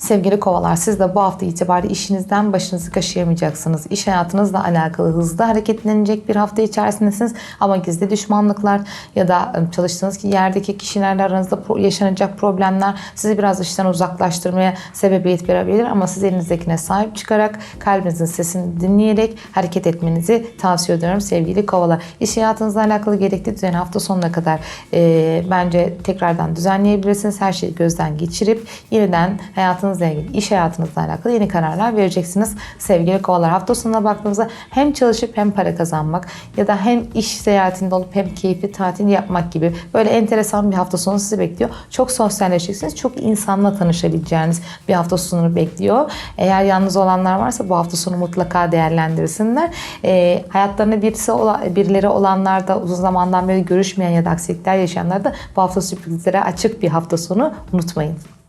Sevgili kovalar siz de bu hafta itibariyle işinizden başınızı kaşıyamayacaksınız. İş hayatınızla alakalı hızlı hareketlenecek bir hafta içerisindesiniz. Ama gizli düşmanlıklar ya da ıı, çalıştığınız yerdeki kişilerle aranızda yaşanacak problemler sizi biraz işten uzaklaştırmaya sebebiyet verebilir. Ama siz elinizdekine sahip çıkarak kalbinizin sesini dinleyerek hareket etmenizi tavsiye ediyorum sevgili kovalar. İş hayatınızla alakalı gerekli düzeni hafta sonuna kadar e, bence tekrardan düzenleyebilirsiniz. Her şeyi gözden geçirip yeniden hayatınızla ilgili, iş hayatınızla alakalı yeni kararlar vereceksiniz. Sevgili kovalar hafta sonuna baktığımızda hem çalışıp hem para kazanmak ya da hem iş seyahatinde olup hem keyifli tatil yapmak gibi böyle enteresan bir hafta sonu sizi bekliyor. Çok sosyalleşeceksiniz. Çok insanla tanışabileceğiniz bir hafta sonu bekliyor. Eğer yalnız olanlar varsa bu hafta sonu mutlaka değerlendirsinler. E, hayatlarında birisi ola- birileri olanlar da uzun zamandan beri görüşmeyen ya da aksilikler yaşayanlar da bu hafta sürprizlere açık bir hafta sonu unutmayın.